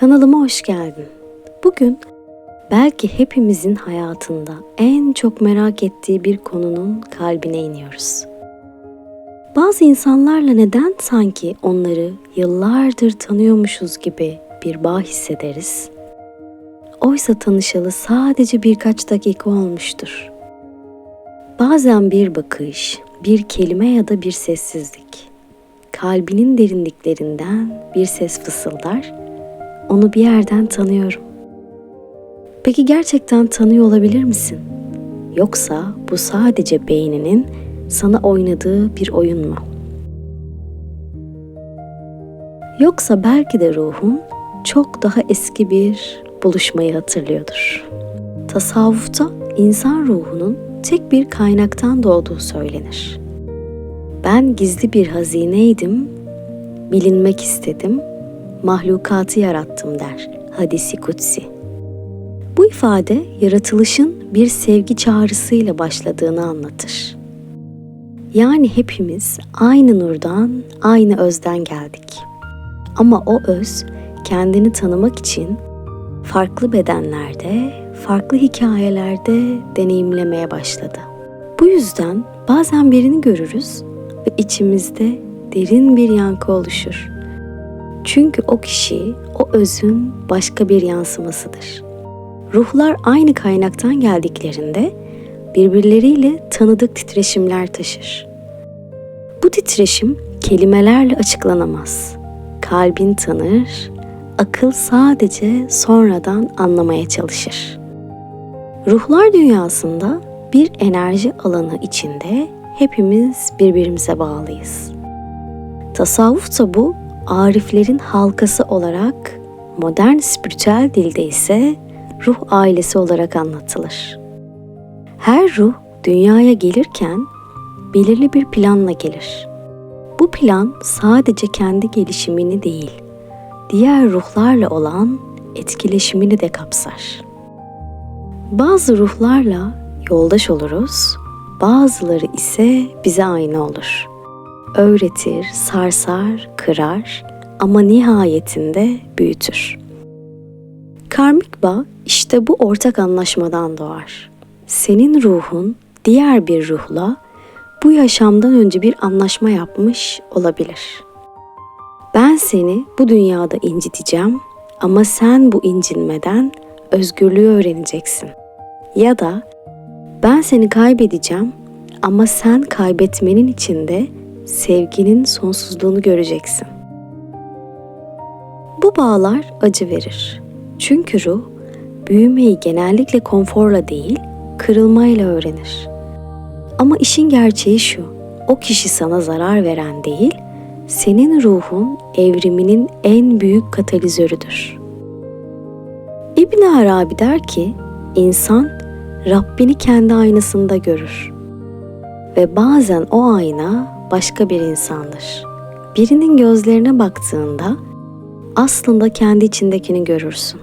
Kanalıma hoş geldin. Bugün belki hepimizin hayatında en çok merak ettiği bir konunun kalbine iniyoruz. Bazı insanlarla neden sanki onları yıllardır tanıyormuşuz gibi bir bağ hissederiz? Oysa tanışalı sadece birkaç dakika olmuştur. Bazen bir bakış, bir kelime ya da bir sessizlik kalbinin derinliklerinden bir ses fısıldar. Onu bir yerden tanıyorum. Peki gerçekten tanıyor olabilir misin? Yoksa bu sadece beyninin sana oynadığı bir oyun mu? Yoksa belki de ruhun çok daha eski bir buluşmayı hatırlıyordur. Tasavvufta insan ruhunun tek bir kaynaktan doğduğu söylenir. Ben gizli bir hazineydim, bilinmek istedim, mahlukatı yarattım der hadisi kutsi. Bu ifade yaratılışın bir sevgi çağrısıyla başladığını anlatır. Yani hepimiz aynı nurdan, aynı özden geldik. Ama o öz kendini tanımak için farklı bedenlerde, farklı hikayelerde deneyimlemeye başladı. Bu yüzden bazen birini görürüz ve içimizde derin bir yankı oluşur. Çünkü o kişi o özün başka bir yansımasıdır. Ruhlar aynı kaynaktan geldiklerinde birbirleriyle tanıdık titreşimler taşır. Bu titreşim kelimelerle açıklanamaz. Kalbin tanır, akıl sadece sonradan anlamaya çalışır. Ruhlar dünyasında bir enerji alanı içinde hepimiz birbirimize bağlıyız. Tasavvuf da bu ariflerin halkası olarak modern spiritüel dilde ise ruh ailesi olarak anlatılır. Her ruh dünyaya gelirken belirli bir planla gelir. Bu plan sadece kendi gelişimini değil, diğer ruhlarla olan etkileşimini de kapsar. Bazı ruhlarla yoldaş oluruz, bazıları ise bize aynı olur. Öğretir, sarsar, kırar ama nihayetinde büyütür. Karmik bağ işte bu ortak anlaşmadan doğar. Senin ruhun diğer bir ruhla bu yaşamdan önce bir anlaşma yapmış olabilir. Ben seni bu dünyada inciteceğim ama sen bu incinmeden özgürlüğü öğreneceksin. Ya da ben seni kaybedeceğim ama sen kaybetmenin içinde sevginin sonsuzluğunu göreceksin. Bu bağlar acı verir. Çünkü ruh büyümeyi genellikle konforla değil, kırılmayla öğrenir. Ama işin gerçeği şu. O kişi sana zarar veren değil, senin ruhun evriminin en büyük katalizörüdür. İbn Arabi der ki, insan Rabbini kendi aynasında görür. Ve bazen o ayna başka bir insandır. Birinin gözlerine baktığında aslında kendi içindekini görürsün.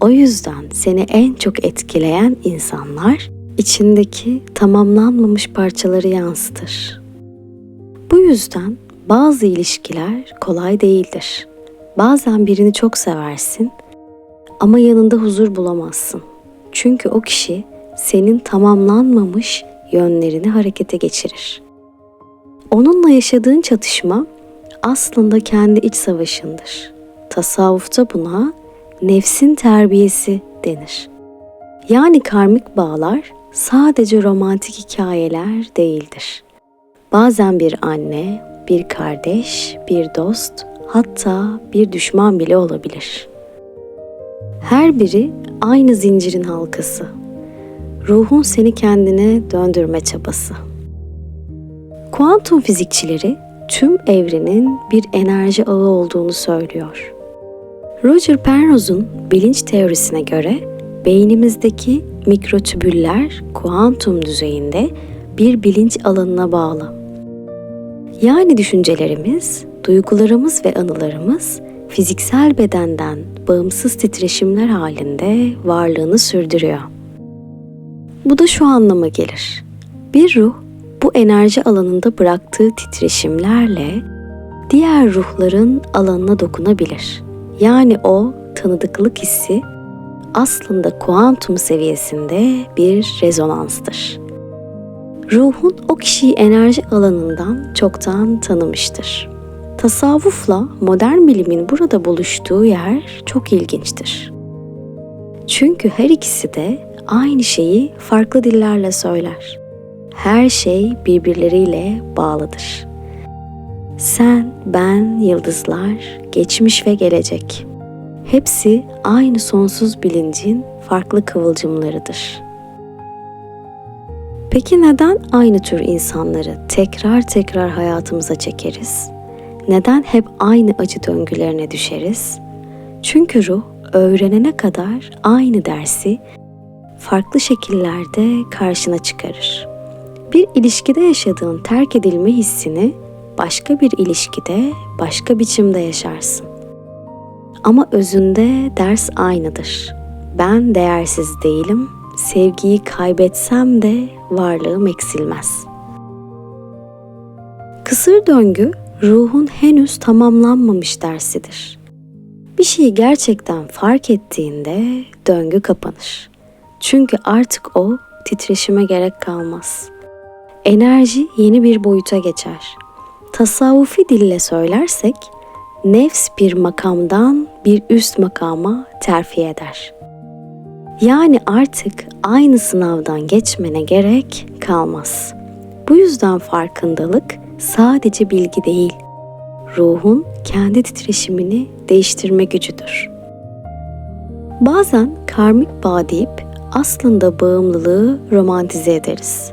O yüzden seni en çok etkileyen insanlar içindeki tamamlanmamış parçaları yansıtır. Bu yüzden bazı ilişkiler kolay değildir. Bazen birini çok seversin ama yanında huzur bulamazsın. Çünkü o kişi senin tamamlanmamış yönlerini harekete geçirir. Onunla yaşadığın çatışma aslında kendi iç savaşındır. Tasavvufta buna nefsin terbiyesi denir. Yani karmik bağlar sadece romantik hikayeler değildir. Bazen bir anne, bir kardeş, bir dost, hatta bir düşman bile olabilir. Her biri aynı zincirin halkası. Ruhun seni kendine döndürme çabası. Kuantum fizikçileri tüm evrenin bir enerji ağı olduğunu söylüyor. Roger Penrose'un bilinç teorisine göre beynimizdeki mikrotübüller kuantum düzeyinde bir bilinç alanına bağlı. Yani düşüncelerimiz, duygularımız ve anılarımız fiziksel bedenden bağımsız titreşimler halinde varlığını sürdürüyor. Bu da şu anlama gelir. Bir ruh bu enerji alanında bıraktığı titreşimlerle diğer ruhların alanına dokunabilir. Yani o tanıdıklık hissi aslında kuantum seviyesinde bir rezonanstır. Ruhun o kişiyi enerji alanından çoktan tanımıştır. Tasavvufla modern bilimin burada buluştuğu yer çok ilginçtir. Çünkü her ikisi de aynı şeyi farklı dillerle söyler. Her şey birbirleriyle bağlıdır. Sen, ben, yıldızlar, geçmiş ve gelecek. Hepsi aynı sonsuz bilincin farklı kıvılcımlarıdır. Peki neden aynı tür insanları tekrar tekrar hayatımıza çekeriz? Neden hep aynı acı döngülerine düşeriz? Çünkü ruh öğrenene kadar aynı dersi farklı şekillerde karşına çıkarır. Bir ilişkide yaşadığın terk edilme hissini başka bir ilişkide başka biçimde yaşarsın. Ama özünde ders aynıdır. Ben değersiz değilim, sevgiyi kaybetsem de varlığım eksilmez. Kısır döngü ruhun henüz tamamlanmamış dersidir. Bir şeyi gerçekten fark ettiğinde döngü kapanır. Çünkü artık o titreşime gerek kalmaz. Enerji yeni bir boyuta geçer. Tasavvufi dille söylersek, nefs bir makamdan bir üst makama terfi eder. Yani artık aynı sınavdan geçmene gerek kalmaz. Bu yüzden farkındalık sadece bilgi değil, ruhun kendi titreşimini değiştirme gücüdür. Bazen karmik bağ deyip aslında bağımlılığı romantize ederiz.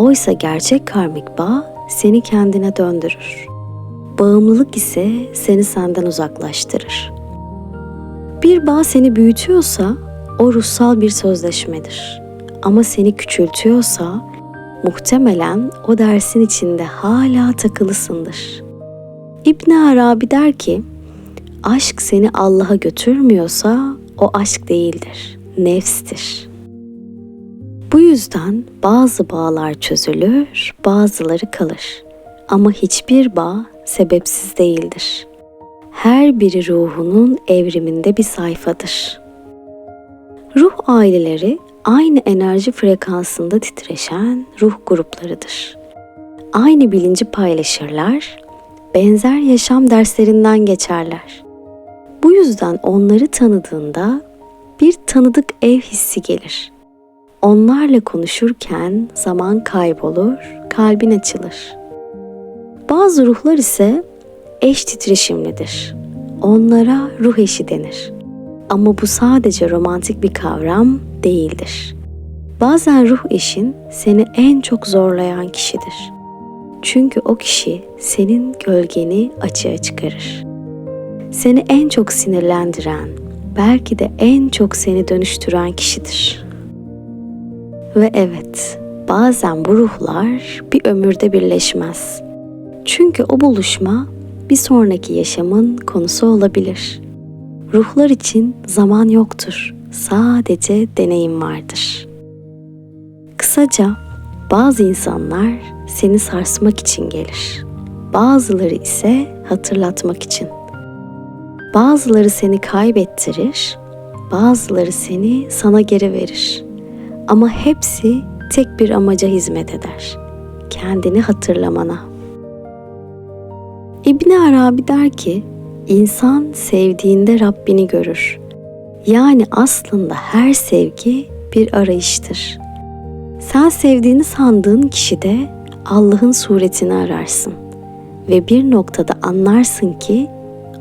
Oysa gerçek karmik bağ seni kendine döndürür. Bağımlılık ise seni senden uzaklaştırır. Bir bağ seni büyütüyorsa o ruhsal bir sözleşmedir. Ama seni küçültüyorsa muhtemelen o dersin içinde hala takılısındır. İbn Arabi der ki, aşk seni Allah'a götürmüyorsa o aşk değildir, nefstir. Bu yüzden bazı bağlar çözülür, bazıları kalır. Ama hiçbir bağ sebepsiz değildir. Her biri ruhunun evriminde bir sayfadır. Ruh aileleri aynı enerji frekansında titreşen ruh gruplarıdır. Aynı bilinci paylaşırlar, benzer yaşam derslerinden geçerler. Bu yüzden onları tanıdığında bir tanıdık ev hissi gelir. Onlarla konuşurken zaman kaybolur, kalbin açılır. Bazı ruhlar ise eş titreşimlidir. Onlara ruh eşi denir. Ama bu sadece romantik bir kavram değildir. Bazen ruh eşin seni en çok zorlayan kişidir. Çünkü o kişi senin gölgeni açığa çıkarır. Seni en çok sinirlendiren, belki de en çok seni dönüştüren kişidir. Ve evet, bazen bu ruhlar bir ömürde birleşmez. Çünkü o buluşma bir sonraki yaşamın konusu olabilir. Ruhlar için zaman yoktur. Sadece deneyim vardır. Kısaca bazı insanlar seni sarsmak için gelir. Bazıları ise hatırlatmak için. Bazıları seni kaybettirir, bazıları seni sana geri verir. Ama hepsi tek bir amaca hizmet eder. Kendini hatırlamana. İbni Arabi der ki, insan sevdiğinde Rabbini görür. Yani aslında her sevgi bir arayıştır. Sen sevdiğini sandığın kişide Allah'ın suretini ararsın ve bir noktada anlarsın ki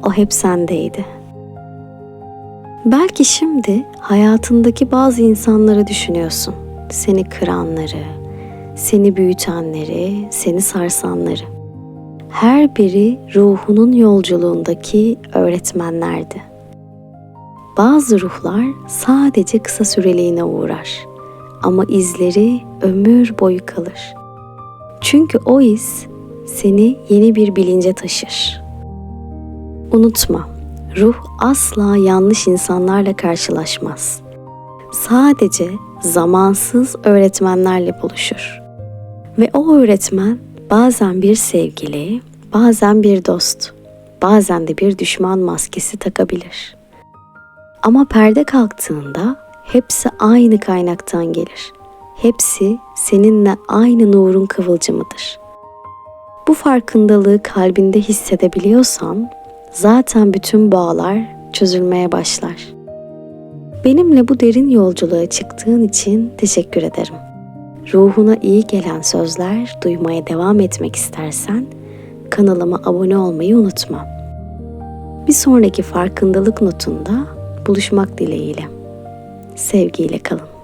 o hep sendeydi. Belki şimdi hayatındaki bazı insanları düşünüyorsun. Seni kıranları, seni büyütenleri, seni sarsanları. Her biri ruhunun yolculuğundaki öğretmenlerdi. Bazı ruhlar sadece kısa süreliğine uğrar ama izleri ömür boyu kalır. Çünkü o iz seni yeni bir bilince taşır. Unutma, ruh asla yanlış insanlarla karşılaşmaz. Sadece zamansız öğretmenlerle buluşur. Ve o öğretmen bazen bir sevgili, bazen bir dost, bazen de bir düşman maskesi takabilir. Ama perde kalktığında hepsi aynı kaynaktan gelir. Hepsi seninle aynı nurun kıvılcımıdır. Bu farkındalığı kalbinde hissedebiliyorsan zaten bütün bağlar çözülmeye başlar. Benimle bu derin yolculuğa çıktığın için teşekkür ederim. Ruhuna iyi gelen sözler duymaya devam etmek istersen kanalıma abone olmayı unutma. Bir sonraki farkındalık notunda buluşmak dileğiyle. Sevgiyle kalın.